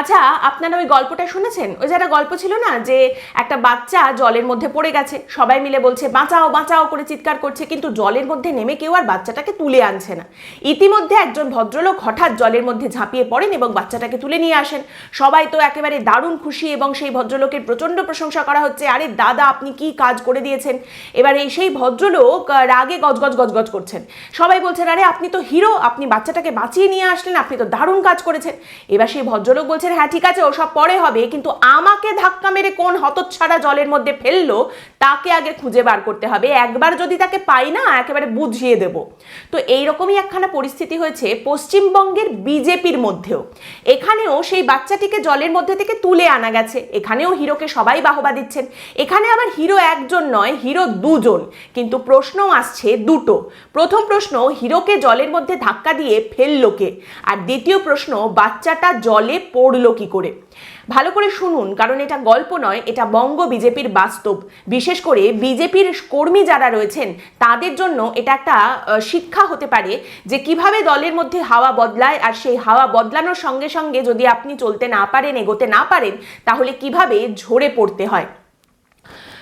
আচ্ছা আপনারা ওই গল্পটা শুনেছেন? ওই যে একটা গল্প ছিল না, যে একটা বাচ্চা জলের মধ্যে পড়ে গেছে, সবাই মিলে বলছে, বাঁচাও বাঁচাও, করে চিৎকার করছে, কিন্তু জলের মধ্যে নেমে কেউ আর বাচ্চাটাকে তুলে আনছে না। ইতিমধ্যে একজন ভদ্রলোক হঠাৎ জলের মধ্যে ঝাঁপিয়ে পড়েন এবং বাচ্চাটাকে তুলে নিয়ে আসেন। সবাই তো একেবারে দারুণ খুশি এবং সেই ভদ্রলোকের প্রচণ্ড প্রশংসা করা হচ্ছে, আরে দাদা, আপনি কি কাজ করে দিয়েছেন? এবারে সেই ভদ্রলোক রাগে গজগজ গজগজ করছেন। সবাই বলছেন, আরে, আপনি তো হিরো, আপনি বাচ্চাটাকে বাঁচিয়ে নিয়ে আসলেন, আপনি তো দারুণ কাজ করেছেন। এবার সেই ভদ্রলোক বলছেন হ্যাঁ ঠিক আছে, ওসব পরে হবে। কিন্তু আমাকে ধাক্কা মেরে কোন হতচ্ছাড়া জলের মধ্যে ফেলল, তাকে আগে খুঁজে বার করতে হবে। একবার যদি তাকে পাই না, একেবারে বুঝিয়ে দেব। তো এইরকমই একখানা পরিস্থিতি হয়েছে পশ্চিমবঙ্গের বিজেপির মধ্যেও। এখানেও সেই বাচ্চাটিকে জলের মধ্যে থেকে তুলে আনা গেছে। এখানেও হিরোকে সবাই বাহবা দিচ্ছেন। এখানে আবার হিরো একজন নয়, হিরো দুজন। কিন্তু প্রশ্ন আসছে দুটো। প্রথম প্রশ্ন, হিরোকে জলের মধ্যে ধাক্কা দিয়ে ফেললোকে আর দ্বিতীয় প্রশ্ন, বাচ্চাটা জলে পড়ল কি করে? ভালো করে শুনুন, কারণ এটা গল্প নয়, এটা বঙ্গ বিজেপির বাস্তব। বিশেষ করে বিজেপির কর্মী যারা রয়েছেন, তাদের জন্য এটা একটা শিক্ষা হতে পারে যে কীভাবে দলের মধ্যে হাওয়া বদলায় আর সেই হাওয়া বদলানোর সঙ্গে সঙ্গে যদি আপনি চলতে না পারেন, এগোতে না পারেন, তাহলে কীভাবে ঝরে পড়তে হয়?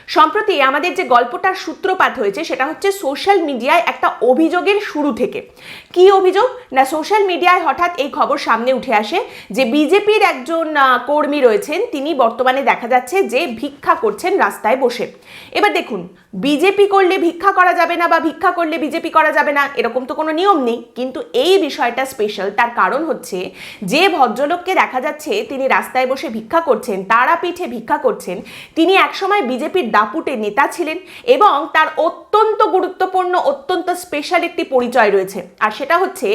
সম্প্রতি আমাদের যে গল্পটার সূত্রপাত হয়েছে, সেটা হচ্ছে সোশ্যাল মিডিয়ায় একটা অভিযোগের শুরু থেকে। কি অভিযোগ? না সোশ্যাল মিডিয়ায় হঠাৎ এই খবর সামনে উঠে আসে যে বিজেপির একজন কর্মী রয়েছেন। তিনি বর্তমানে দেখা যাচ্ছে যে ভিক্ষা করছেন রাস্তায় বসে। এবার দেখুন, বিজেপি করলে ভিক্ষা করা যাবে না বা ভিক্ষা করলে বিজেপি করা যাবে না, এরকম তো কোনো নিয়ম নেই। কিন্তু এই বিষয়টা স্পেশাল তার কারণ হচ্ছে যে ভদ্রলোককে দেখা যাচ্ছে তিনি রাস্তায় বসে ভিক্ষা করছেন তারা পিঠে ভিক্ষা করছেন, তিনি একসময় বিজেপির দাপুটে নেতা ছিলেন এবং তার অত্যন্ত গুরুত্বপূর্ণ, অত্যন্ত স্পেশাল একটি পরিচয় রয়েছে। আর সেটা হচ্ছে,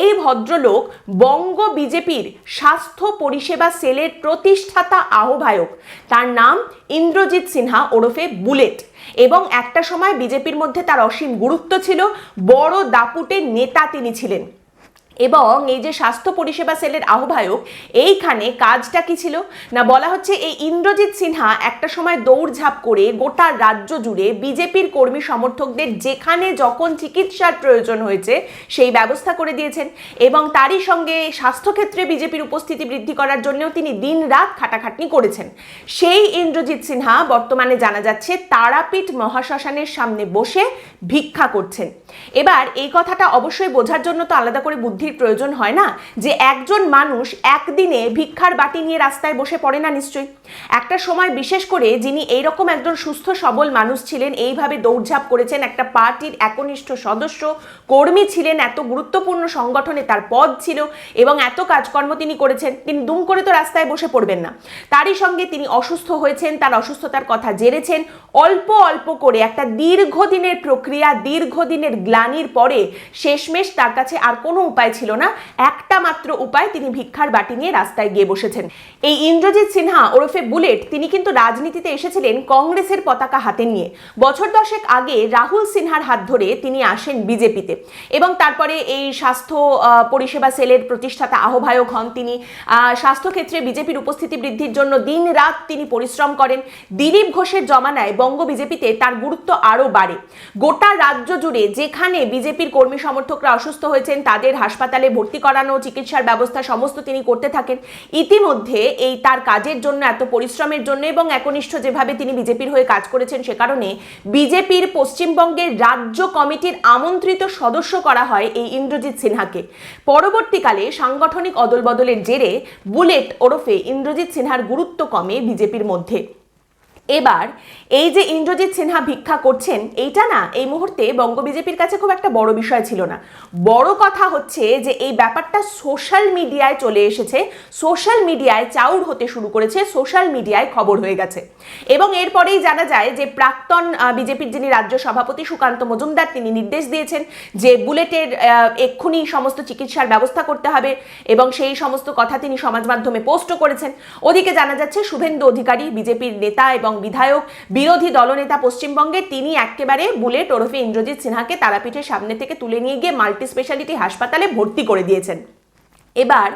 এই ভদ্রলোক বঙ্গ বিজেপির স্বাস্থ্য পরিষেবা সেলের প্রতিষ্ঠাতা আহ্বায়ক। তার নাম ইন্দ্রজিৎ সিনহা ওরফে বুলেট। এবং একটা সময় বিজেপির মধ্যে তার অসীম গুরুত্ব ছিল, বড় দাপুটে নেতা তিনি ছিলেন। এবং এই যে স্বাস্থ্য পরিষেবা সেলের আহ্বায়ক, এইখানে কাজটা কি ছিল? না, বলা হচ্ছে এই ইন্দ্রজিৎ সিনহা একটা সময় দৌড়ঝাঁপ করে গোটা রাজ্য জুড়ে বিজেপির কর্মী সমর্থকদের যেখানে যখন চিকিৎসার প্রয়োজন হয়েছে, সেই ব্যবস্থা করে দিয়েছেন এবং তারই সঙ্গে স্বাস্থ্যক্ষেত্রে বিজেপির উপস্থিতি বৃদ্ধি করার জন্যও তিনি দিন রাত খাটাখাটনি করেছেন। সেই ইন্দ্রজিৎ সিনহা বর্তমানে জানা যাচ্ছে তারাপীঠ মহাশ্মশানের সামনে বসে ভিক্ষা করছেন। এবার এই কথাটা অবশ্যই বোঝার জন্য তো আলাদা করে বুদ্ধির প্রয়োজন হয় না? যে একজন মানুষ একদিনে ভিক্ষার বাটি নিয়ে রাস্তায় বসে পড়ে না নিশ্চয়ই? একটা সময় বিশেষ করে যিনি এইরকম একজন সুস্থ, সবল মানুষ ছিলেন, এইভাবে দৌড়ঝাঁপ করেছেন, একটা পার্টির একনিষ্ঠ সদস্য, কর্মী ছিলেন, এত গুরুত্বপূর্ণ সংগঠনে তার পদ ছিল এবং এত কাজকর্ম তিনি করেছেন, তিনি দুম করে তো রাস্তায় বসে পড়বেন না। তারই সঙ্গে তিনি অসুস্থ হয়েছেন, তার অসুস্থতার কথা জেনেছেন, অল্প অল্প করে একটা দীর্ঘদিনের প্রক্রিয়া, দীর্ঘদিনের গ্লানির পরে শেষমেশ তার কাছে আর কোনো উপায় ছিল না, একটা মাত্র উপায় তিনি ভিক্ষার বাটি নিয়ে রাস্তায় গিয়ে বসেছেন। এই ইন্দ্রজিৎ সিনহা ওরফে বুলেট, তিনি কিন্তু রাজনীতিতে এসেছিলেন কংগ্রেসের পতাকা হাতে নিয়ে। বছর দশেক আগে রাহুল সিনহার হাত ধরে তিনি আসেন বিজেপিতে এবং তারপরে এই স্বাস্থ্য পরিষেবা সেলের প্রতিষ্ঠাতা আহ্বায়ক হন তিনি। স্বাস্থ্যক্ষেত্রে বিজেপির উপস্থিতি বৃদ্ধির জন্য দিন রাত তিনি পরিশ্রম করেন। দিলীপ ঘোষের জমানায় বঙ্গ বিজেপিতে তার গুরুত্ব আরও বাড়ে। গোটা রাজ্য জুড়ে যেখানে বিজেপির কর্মী সমর্থকরা অসুস্থ হয়েছেন, তাদের হাসপাতালে ভর্তি করানো, চিকিৎসার ব্যবস্থা সমস্ত তিনি করতে থাকেন। ইতিমধ্যে এই তার কাজের জন্য, এত পরিশ্রমের জন্য এবং একনিষ্ঠ যেভাবে তিনি বিজেপির হয়ে কাজ করেছেন সে কারণে বিজেপির পশ্চিমবঙ্গের রাজ্য কমিটির আমন্ত্রিত সদস্য করা হয় এই ইন্দ্রজিৎ সিনহাকে। পরবর্তীকালে সাংগঠনিক অদলবদলের জেরে বুলেট ওরফে ইন্দ্রজিৎ সিনহার গুরুত্ব কমে বিজেপির মধ্যে। এবার এই যে ইন্দ্রজিৎ সিনহা ভিক্ষা করছেন, এইটা না এই মুহূর্তে বঙ্গ বিজেপির কাছে খুব একটা বড় বিষয় ছিল না। বড় কথা হচ্ছে যে এই ব্যাপারটা সোশ্যাল মিডিয়ায় চলে এসেছে। সোশ্যাল মিডিয়ায় চাউর হতে শুরু করেছে, সোশ্যাল মিডিয়ায় খবর হয়ে গেছে। এবং এরপরেই জানা যায় যে প্রাক্তন বিজেপির যিনি রাজ্য সভাপতি সুকান্ত মজুমদার, তিনি নির্দেশ দিয়েছেন যে বুলেটের এক্ষুনি সমস্ত চিকিৎসার ব্যবস্থা করতে হবে এবং সেই সমস্ত কথা তিনি সমাজ মাধ্যমে পোস্টও করেছেন। ওদিকে জানা যাচ্ছে শুভেন্দু অধিকারী, বিজেপির নেতা এবং বিধায়ক, বিরোধী দলনেতা পশ্চিমবঙ্গে তিনি একেবারে বুলেট ওরফে ইন্দ্রজিৎ সিনহাকে তারাপীঠের সামনে থেকে তুলে নিয়ে গিয়ে মাল্টি স্পেশালিটি হাসপাতালে ভর্তি করে দিয়েছেন। এবার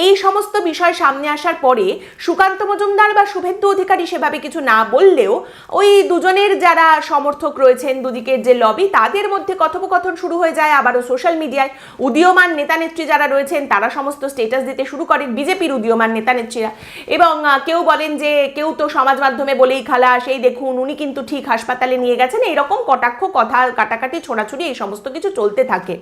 এই সমস্ত বিষয় সামনে আসার পরে সুকান্ত মজুমদার বা শুভেন্দু অধিকারী সেভাবে কিছু না বললেও ওই দুজনের যারা সমর্থক রয়েছেন দুদিকের যে লবি তাদের মধ্যে কথোপকথন শুরু হয়ে যায়। আবারও সোশ্যাল মিডিয়ায় উদীয়মান নেতা নেত্রী যারা রয়েছেন, তারা সমস্ত স্টেটাস দিতে শুরু করেন বিজেপির উদীয়মান নেতা নেত্রীরা। এবং কেউ বলেন যে, কেউ তো সমাজ মাধ্যমে বলেই খালা, সেই দেখুন, উনি কিন্তু ঠিক হাসপাতালে নিয়ে গেছেন। এরকম কটাক্ষ, কথা, কাটাকাটি, ছোড়াছুড়ি, এই সমস্ত কিছু চলতে থাকে।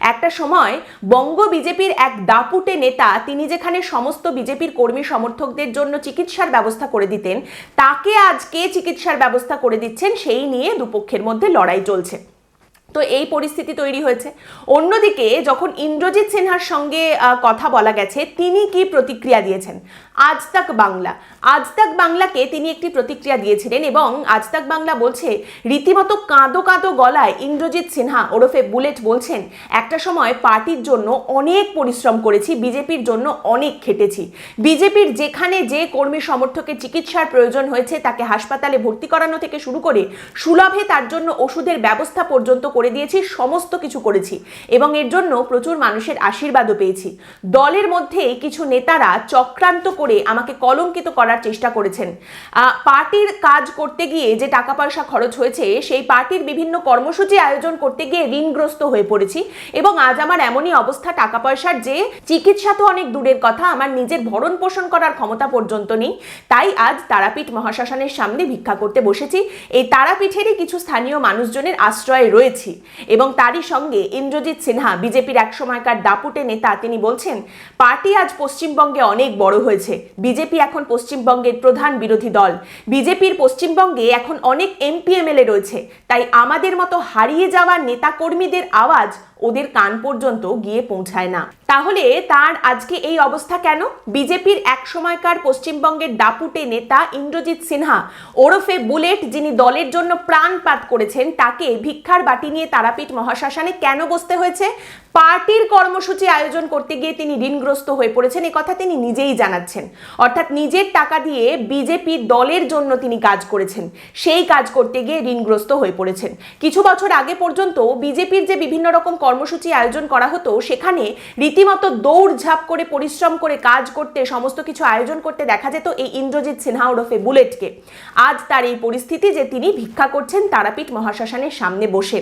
একটা সময় বঙ্গ বিজেপির এক দাপুটে নেতা, তিনি যেখানে সমস্ত বিজেপির কর্মী সমর্থকদের জন্য চিকিৎসার ব্যবস্থা করে দিতেন, তাকে আজকে চিকিৎসার ব্যবস্থা করে দিচ্ছেন, সেই নিয়ে দুপক্ষের মধ্যে লড়াই চলছে। তো এই পরিস্থিতি তৈরি হয়েছে। অন্যদিকে যখন ইন্দ্রজিৎ সিনহার সঙ্গে কথা বলা গেছে, তিনি কি প্রতিক্রিয়া দিয়েছেন? আজ তাক বাংলা। আজ তাক বাংলাকে তিনি একটি প্রতিক্রিয়া দিয়েছিলেন এবং আজ তাক বাংলা বলছে, রীতিমতো কাঁদো কাঁদো গলায় ইন্দ্রজিৎ সিনহা ওরফে বুলেট বলছেন, একটা সময় পার্টির জন্য অনেক পরিশ্রম করেছি, বিজেপির জন্য অনেক খেটেছি। বিজেপির যেখানে যে কর্মী সমর্থকের চিকিৎসার প্রয়োজন হয়েছে, তাকে হাসপাতালে ভর্তি করানো থেকে শুরু করে সুলভে তার জন্য ওষুধের ব্যবস্থা পর্যন্ত করে দিয়েছি, সমস্ত কিছু করেছি এবং এর জন্য প্রচুর মানুষের আশীর্বাদও পেয়েছি। দলের মধ্যে কিছু নেতারা চক্রান্ত করে আমাকে কলঙ্কিত করার চেষ্টা করেছেন। পার্টির কাজ করতে গিয়ে যে টাকা পয়সা খরচ হয়েছে, সেই পার্টির বিভিন্ন কর্মসূচি আয়োজন করতে গিয়ে ঋণগ্রস্ত হয়ে পড়েছি এবং আজ আমার এমনই অবস্থা টাকা পয়সার যে চিকিৎসা তো অনেক দূরের কথা, আমার নিজের ভরণ পোষণ করার ক্ষমতা পর্যন্ত নেই, তাই আজ তারাপীঠ মহাশ্মশানের সামনে ভিক্ষা করতে বসেছি। এই তারাপীঠেরই কিছু স্থানীয় মানুষজনের আশ্রয়ে রয়েছি। এবং তারই সঙ্গে ইন্দ্রজিৎ সিনহা, বিজেপির এক সময়কার দাপুটে নেতা, তিনি বলছেন, পার্টি আজ পশ্চিমবঙ্গে অনেক বড় হয়েছে। বিজেপি এখন পশ্চিমবঙ্গের প্রধান বিরোধী দল। বিজেপির পশ্চিমবঙ্গে এখন অনেক এমপি, এমএলএ রয়েছে। তাই আমাদের মতো হারিয়ে যাওয়া নেতাকর্মীদের আওয়াজ ওদের কান পর্যন্ত গিয়ে পৌঁছায় না। তাহলে তার আজকে এই অবস্থা কেন? বিজেপির এক সময়কার পশ্চিমবঙ্গের দাপুটে নেতা ইন্দ্রজিৎ সিনহা ওরফে বুলেট যিনি দলের জন্য প্রাণপাত করেছেন, তাকে ভিক্ষার বাটি নিয়ে তারাপীঠ মহাশ্মশানে কেন বসতে হয়েছে? পার্টির কর্মসূচি আয়োজন করতে গিয়ে তিনি ঋণগ্রস্ত হয়ে পড়েছেন এই কথা তিনি নিজেই জানাচ্ছেন। অর্থাৎ নিজের টাকা দিয়ে বিজেপি দলের জন্য তিনি কাজ করেছেন, সেই কাজ করতে গিয়ে ঋণগ্রস্ত হয়ে পড়েছেন। কিছু বছর আগে পর্যন্ত বিজেপির যে বিভিন্ন রকম কর্মসূচি আয়োজন করা হতো, সেখানে রীতিমতো দৌড়ঝাঁপ করে, পরিশ্রম করে কাজ করতে, সমস্ত কিছু আয়োজন করতে দেখা যেত এই ইন্দ্রজিৎ সিনহা ওরফে বুলেটকে। আজ তার এই পরিস্থিতি যে তিনি ভিক্ষা করছেন, তারাপীঠ মহাশ্মশানের সামনে বসে।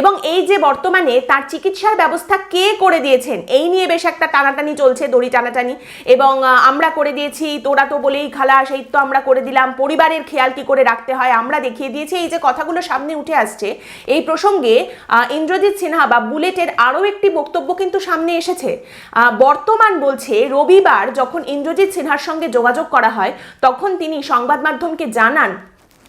এবং এই যে বর্তমানে তার চিকিৎসার ব্যবস্থা কে করে দিয়েছেন? এই নিয়ে বেশ একটা টানাটানি চলছে, দড়ি টানাটানি। এবং আমরা করে দিয়েছি, তোরা তো বলেই খালাস এই তো আমরা করে দিলাম। পরিবারের খেয়াল কি করে রাখতে হয়, আমরা দেখিয়ে দিয়েছি। এই যে কথাগুলো সামনে উঠে আসছে, এই প্রসঙ্গে ইন্দ্রজিৎ সিনহা বা বুলেটের আরও একটি বক্তব্য কিন্তু সামনে এসেছে। বর্তমান বলছে, রবিবার যখন ইন্দ্রজিৎ সিনহার সঙ্গে যোগাযোগ করা হয়, তখন তিনি সংবাদ মাধ্যমকে জানান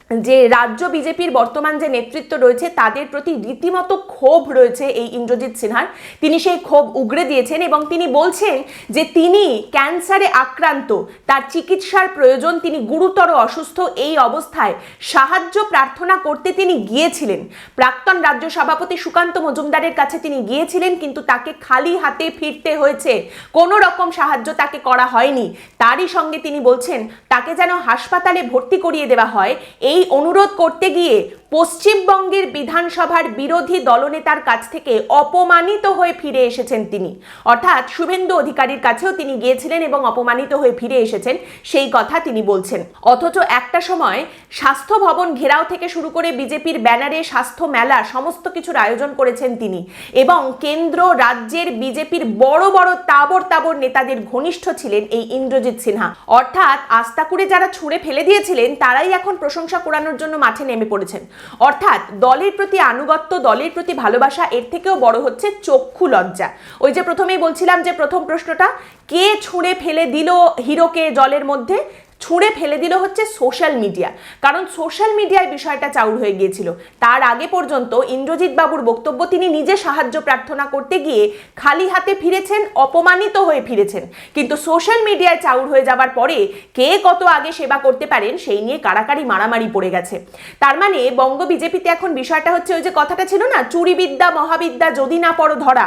যে রাজ্য বিজেপির বর্তমান যে নেতৃত্ব রয়েছে, তাদের প্রতি রীতিমতো ক্ষোভ রয়েছে এই ইন্দ্রজিৎ সিনহার। তিনি সেই ক্ষোভ উগরে দিয়েছেন এবং তিনি বলছেন যে তিনি ক্যান্সারে আক্রান্ত, তার চিকিৎসার প্রয়োজন, তিনি গুরুতর অসুস্থ, এই অবস্থায় সাহায্য প্রার্থনা করতে তিনি গিয়েছিলেন। প্রাক্তন রাজ্য সভাপতি সুকান্ত মজুমদারের কাছে তিনি গিয়েছিলেন, কিন্তু তাকে খালি হাতে ফিরতে হয়েছে। কোনো রকম সাহায্য তাকে করা হয়নি। তারই সঙ্গে তিনি বলছেন, তাকে যেন হাসপাতালে ভর্তি করিয়ে দেওয়া হয়, এই অনুরোধ করতে গিয়ে পশ্চিমবঙ্গের বিধানসভার বিরোধী দলনেতার কাছ থেকে অপমানিত হয়ে ফিরে এসেছেন তিনি। অর্থাৎ শুভেন্দু অধিকারীর কাছেও তিনি গিয়েছিলেন এবং অপমানিত হয়ে ফিরে এসেছেন, সেই কথা তিনি বলছেন। অথচ একটা সময় স্বাস্থ্য ভবন ঘেরাও থেকে শুরু করে বিজেপির ব্যানারে স্বাস্থ্য মেলা সমস্ত কিছুর আয়োজন করেছেন তিনি এবং কেন্দ্র, রাজ্যের বিজেপির বড় বড় তাবর তাবর নেতাদের ঘনিষ্ঠ ছিলেন এই ইন্দ্রজিৎ সিনহা। অর্থাৎ আস্তাকুড়ে যারা ছুঁড়ে ফেলে দিয়েছিলেন, তারাই এখন প্রশংসা কোরানোর জন্য মাঠে নেমে পড়েছেন। অর্থাৎ দলের প্রতি আনুগত্য, দলের প্রতি ভালোবাসা, এর থেকেও বড় হচ্ছে চক্ষু লজ্জা। ওই যে প্রথমেই বলছিলাম যে প্রথম প্রশ্নটা, কে ছুঁড়ে ফেলে দিল হিরোকে জলের মধ্যে? ছুঁড়ে ফেলে দিল হচ্ছে সোশ্যাল মিডিয়া কারণ সোশ্যাল মিডিয়ায় বিষয়টা চাউর হয়ে গিয়েছিল। তার আগে পর্যন্ত ইন্দ্রজিৎ বাবুর বক্তব্য তিনি নিজে সাহায্য প্রার্থনা করতে গিয়ে খালি হাতে ফিরেছেন, অপমানিত হয়ে ফিরেছেন। কিন্তু সোশ্যাল মিডিয়ায় চাউর হয়ে যাবার পরে কে কত আগে সেবা করতে পারেন সেই নিয়ে কারাকারি মারামারি পড়ে গেছে। তার মানে বঙ্গ বিজেপিতে এখন বিষয়টা হচ্ছে ওই যে কথাটা ছিল না, চুরিবিদ্যা, মহাবিদ্যা যদি না পড়ো ধরা।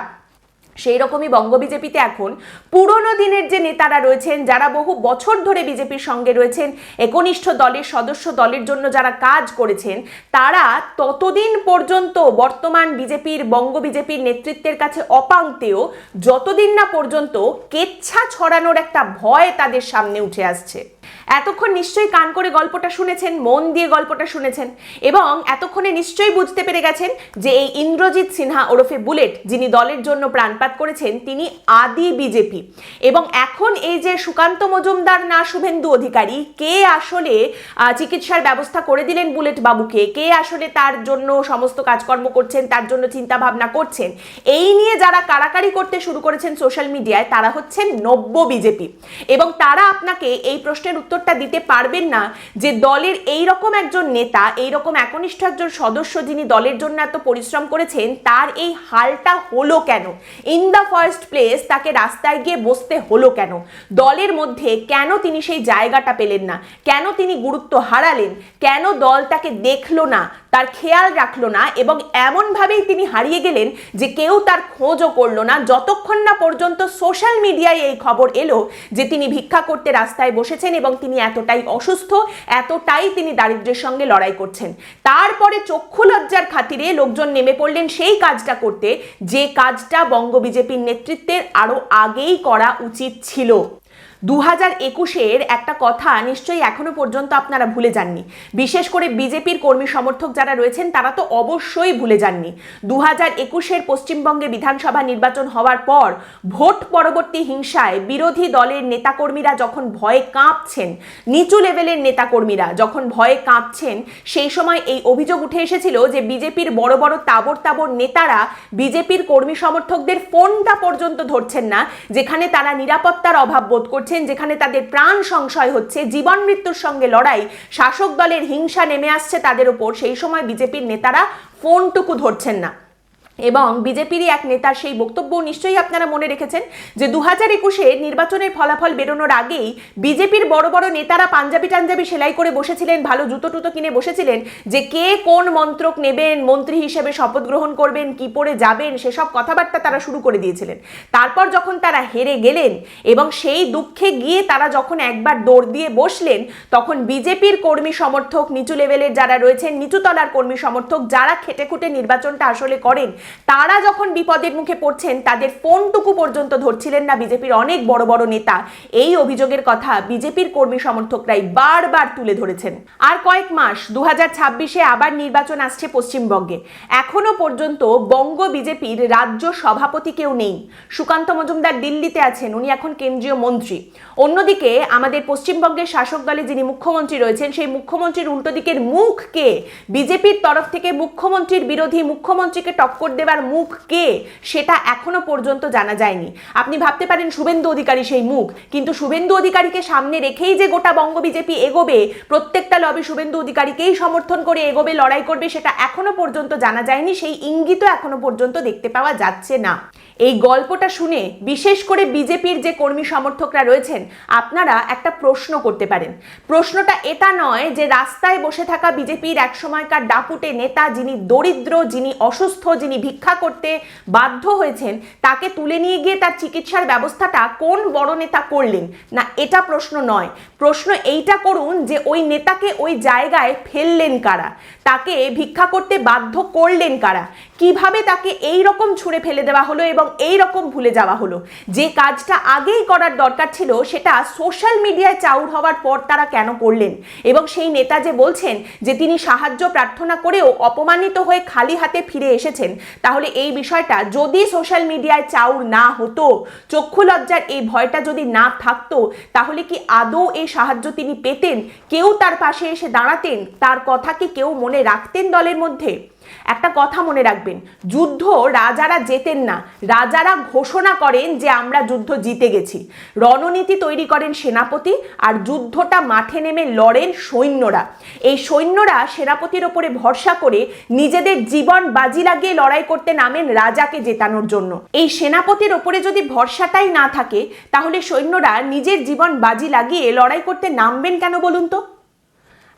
সেই রকমই বঙ্গ বিজেপিতে এখন পুরনো দিনের যে নেতারা রয়েছেন, যারা বহু বছর ধরে বিজেপির সঙ্গে রয়েছেন, একনিষ্ঠ দলের সদস্য দলের জন্য যারা কাজ করেছেন, তারা ততদিন পর্যন্ত বর্তমান বিজেপির, বঙ্গ বিজেপির নেতৃত্বের কাছে অপাঙ্ক্তেয় যতদিন না পর্যন্ত কেচ্ছা ছড়ানোর একটা ভয় তাদের সামনে উঠে আসছে। এতক্ষণ নিশ্চয়ই কান করে গল্পটা শুনেছেন, মন দিয়ে গল্পটা শুনেছেন এবং এতক্ষণে নিশ্চয়ই বুঝতে পেরে গেছেন যে এই ইন্দ্রজিৎ সিনহা ওরফে বুলেট, যিনি দলের জন্য প্রাণপাত করেছেন, তিনি আদি বিজেপি। এবং এখন এই যে সুকান্ত মজুমদার না শুভেন্দু অধিকারী, কে আসলে চিকিৎসার ব্যবস্থা করে দিলেন বুলেট বাবুকে, কে আসলে তার জন্য সমস্ত কাজকর্ম করছেন, তার জন্য চিন্তা ভাবনা করছেন, এই নিয়ে যারা কারাকারি করতে শুরু করেছেন সোশ্যাল মিডিয়ায় তারা হচ্ছেন নব্য বিজেপি। এবং তারা আপনাকে এই প্রশ্নের উত্তরটা দিতে পারবেন না যে দলের এই রকম একজন নেতা এই রকম একনিষ্ঠ একজন সদস্য যিনি দলের জন্য এত পরিশ্রম করেছেন, তার এই হালটা হলো কেন? ইন দ্য ফার্স্ট প্লেস তাকে রাস্তায় গিয়ে বসতে হলো কেন? দলের মধ্যে কেন তিনি সেই জায়গাটা পেলেন না? কেন তিনি গুরুত্ব হারালেন? কেন দল তাকে দেখল না? তার খেয়াল রাখল না এবং এমনভাবেই তিনি হারিয়ে গেলেন যে কেউ তার খোঁজও করল না। যতক্ষণ না পর্যন্ত সোশ্যাল মিডিয়ায় এই খবর এলো যে তিনি ভিক্ষা করতে রাস্তায় বসেছেন এবং তিনি এতটাই অসুস্থ, এতটাই তিনি দারিদ্র্যের সঙ্গে লড়াই করছেন। তারপরে চক্ষু লজ্জার খাতিরে লোকজন নেমে পড়লেন সেই কাজটা করতে, যে কাজটা বঙ্গ বিজেপির নেতৃত্বের আরও আগেই করা উচিত ছিল। দু হাজার একুশের একটা কথা নিশ্চয়ই এখনও পর্যন্ত আপনারা ভুলে যাননি। বিশেষ করে বিজেপির কর্মী সমর্থক যারা রয়েছেন, তারা তো অবশ্যই ভুলে যাননি। দু হাজার একুশের পশ্চিমবঙ্গে বিধানসভা নির্বাচন হওয়ার পর ভোট পরবর্তী হিংসায় বিরোধী দলের নেতাকর্মীরা যখন ভয়ে কাঁপছেন, নিচু লেভেলের নেতাকর্মীরা যখন ভয়ে কাঁপছেন, সেই সময় এই অভিযোগ উঠে এসেছিল যে বিজেপির বড় বড় তাবর তাবর নেতারা বিজেপির কর্মী সমর্থকদের ফোনটা পর্যন্ত ধরছেন না, যেখানে তারা নিরাপত্তার অভাব বোধ করছেন, যেখানে তাদের প্রাণ সংশয় হচ্ছে, জীবন মৃত্যুর সঙ্গে লড়াই, শাসক দলের হিংসা নেমে আসছে তাদের ওপর সেই সময় বিজেপির নেতারা ফোনটুকু ধরছেন না। এবং বিজেপিরই এক নেতার সেই বক্তব্য নিশ্চয়ই আপনারা মনে রেখেছেন যে দু হাজার একুশে নির্বাচনের ফলাফল বেরোনোর আগেই বিজেপির বড় বড় নেতারা পাঞ্জাবি টাঞ্জাবি সেলাই করে বসেছিলেন, ভালো জুতো টুতো কিনে বসেছিলেন, যে কে কোন মন্ত্রক নেবেন, মন্ত্রী হিসেবে শপথ গ্রহণ করবেন, কি পরে যাবেন, সেসব কথাবার্তা তারা শুরু করে দিয়েছিলেন। তারপর যখন তারা হেরে গেলেন এবং সেই দুঃখে গিয়ে তারা যখন একবার দৌড় দিয়ে বসলেন, তখন বিজেপির কর্মী সমর্থক, নিচু লেভেলের যারা রয়েছেন, নিচুতলার কর্মী সমর্থক, যারা খেটে খুঁটে নির্বাচনটা আসলে করেন তারা যখন বিপদের মুখে পড়ছেন, তাদের ফোনটুকু পর্যন্ত ধরছিলেন না বিজেপির অনেক বড় বড় নেতা। এই অভিযোগের কথা বিজেপির কর্মী সমর্থকরাই বারবার তুলে ধরেছেন। আর কয়েক মাস দু হাজার আবার নির্বাচন আসছে পশ্চিমবঙ্গে। এখনও পর্যন্ত বঙ্গ বিজেপির রাজ্য সভাপতি কেউ নেই। সুকান্ত মজুমদার দিল্লিতে আছেন, উনি এখন কেন্দ্রীয় মন্ত্রী। অন্যদিকে আমাদের পশ্চিমবঙ্গের শাসক দলে যিনি মুখ্যমন্ত্রী রয়েছেন, সেই মুখ্যমন্ত্রীর উল্টো দিকের মুখ কে? বিজেপির তরফ থেকে মুখ্যমন্ত্রীর বিরোধী মুখ্যমন্ত্রীকে টক্কর দেওয়ার মুখ কে সেটা এখনও পর্যন্ত জানা যায়নি। আপনি ভাবতে পারেন শুভেন্দু অধিকারী সেই মুখ, কিন্তু শুভেন্দু অধিকারীকে সামনে রেখেই যে গোটা বঙ্গ বিজেপি এগোবে, প্রত্যেকটা লবি শুভেন্দু অধিকারীকেই সমর্থন করে এগোবে, লড়াই করবে, সেটা এখনও পর্যন্ত জানা যায়নি, সেই ইঙ্গিতও এখনও পর্যন্ত দেখতে পাওয়া যাচ্ছে না। এই গল্পটা শুনে বিশেষ করে বিজেপির যে কর্মী সমর্থকরা রয়েছেন, আপনারা একটা প্রশ্ন করতে পারেন। প্রশ্নটা এটা নয় যে রাস্তায় বসে থাকা বিজেপির একসময়কার ডাপুটে নেতা যিনি দরিদ্র, যিনি অসুস্থ, যিনি ভিক্ষা করতে বাধ্য হয়েছেন, তাকে তুলে নিয়ে গিয়ে তার চিকিৎসার ব্যবস্থাটা কোন বড় নেতা করলেন? না, এটা প্রশ্ন নয়। প্রশ্ন এইটা করুন যে ওই নেতাকে ওই জায়গায় ফেললেন কারা? তাকে ভিক্ষা করতে বাধ্য করলেন কারা? কীভাবে তাকে এই রকম ছুঁড়ে ফেলে দেওয়া হলো এবং এই রকম ভুলে যাওয়া হলো? যে কাজটা আগেই করার দরকার ছিল, সেটা সোশ্যাল মিডিয়ায় চাউর হওয়ার পর তারা কেন করলেন? এবং সেই নেতা যে বলছেন যে তিনি সাহায্য প্রার্থনা করেও অপমানিত হয়ে খালি হাতে ফিরে এসেছেন, তাহলে এই বিষয়টা যদি সোশ্যাল মিডিয়ায় চাউর না হতো, চক্ষু লজ্জার এই ভয়টা যদি না থাকতো, তাহলে কি আদৌ এই সাহায্য তিনি পেতেন? কেউ তার পাশে এসে দাঁড়াতেন? তার কথা কি কেউ মনে রাখতেন দলের মধ্যে? একটা কথা মনে রাখবেন, যুদ্ধ রাজারা জেতেন না। রাজারা ঘোষণা করেন যে আমরা যুদ্ধ জিতে গেছি। রণনীতি তৈরি করেন সেনাপতি আর যুদ্ধটা মাঠে নেমে লড়েন সৈন্যরা। এই সৈন্যরা সেনাপতির ওপরে ভরসা করে নিজেদের জীবন বাজি লাগিয়ে লড়াই করতে নামেন রাজাকে জেতানোর জন্য। এই সেনাপতির ওপরে যদি ভরসাটাই না থাকে, তাহলে সৈন্যরা নিজের জীবন বাজি লাগিয়ে লড়াই করতে নামবেন কেন বলুন তো?